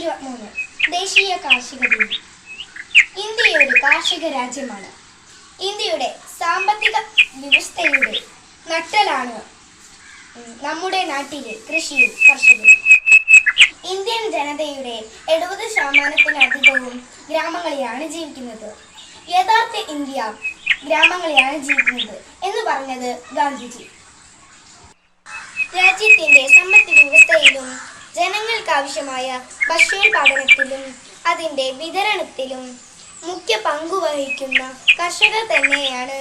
ഇരുപത്തിമൂന്ന്. ദേശീയ കാർഷിക ദിനം. ഇന്ത്യ ഒരു കാർഷിക രാജ്യമാണ്. ഇന്ത്യയുടെ സാമ്പത്തിക വ്യവസ്ഥയുടെ നട്ടലാണ് നമ്മുടെ നാട്ടിലെ കൃഷിയും കർഷകരും. ഇന്ത്യൻ ജനതയുടെ എഴുപത് ശതമാനത്തിലധികവും ഗ്രാമങ്ങളിലാണ് ജീവിക്കുന്നത്. യഥാർത്ഥ ഇന്ത്യ ഗ്രാമങ്ങളിലാണ് ജീവിക്കുന്നത് എന്ന് പറഞ്ഞത് ഗാന്ധിജി. രാജ്യത്തിന്റെ സമ്പദ് വ്യവസ്ഥയിലും ജനങ്ങൾക്ക് ആവശ്യമായ ഭക്ഷ്യോൽപാദനത്തിലും അതിന്റെ വിതരണത്തിലും മുഖ്യ പങ്കു വഹിക്കുന്ന കർഷകർ തന്നെയാണ്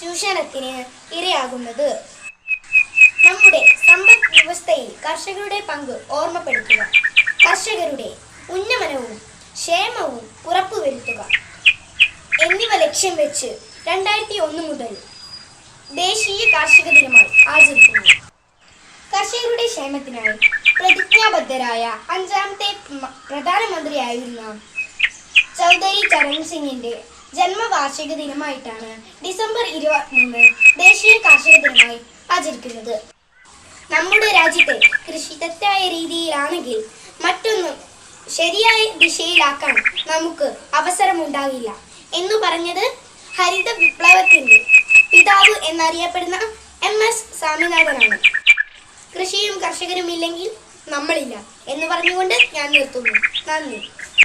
ചൂഷണത്തിന് ഇരയാകുന്നത്. നമ്മുടെ സമ്പദ് വ്യവസ്ഥയിൽ കർഷകരുടെ പങ്ക് ഓർമ്മപ്പെടുത്തുക. കർഷകരുടെ ഉന്നമനവും ക്ഷേമവും ഉറപ്പുവരുത്തുക. എന്നിവ ലക്ഷ്യം വെച്ച് രണ്ടായിരത്തി ഒന്ന് മുതൽ ദേശീയ കാർഷിക ദിനമായി ആചരിക്കുന്നു. കർഷകരുടെ ക്ഷേമത്തിനായി പ്രതിജ്ഞാബദ്ധരായ അഞ്ചാമത്തെ പ്രധാനമന്ത്രിയായിരുന്ന ചൗധരി ചരൺ സിംഗിന്റെ ജന്മവാർഷിക ദിനമായിട്ടാണ് ഡിസംബർ ഇരുപത്തിമൂന്ന് ദേശീയ കാർഷിക ദിനമായി ആചരിക്കുന്നത്. നമ്മുടെ രാജ്യത്തെ കൃഷി തെറ്റായ രീതിയിലാണെങ്കിൽ മറ്റൊന്നും ശരിയായ ദിശയിലാക്കാൻ നമുക്ക് അവസരമുണ്ടാകില്ല. എന്ന് പറഞ്ഞത് ഹരിത വിപ്ലവത്തിന്റെ പിതാവ് എന്നറിയപ്പെടുന്ന എം എസ് സ്വാമിനാഥനാണ്. കൃഷിയും കർഷകരും ഇല്ലെങ്കിൽ നമ്മളില്ല എന്ന് പറഞ്ഞുകൊണ്ട് ഞാൻ നിർത്തുന്നു. നന്ദി.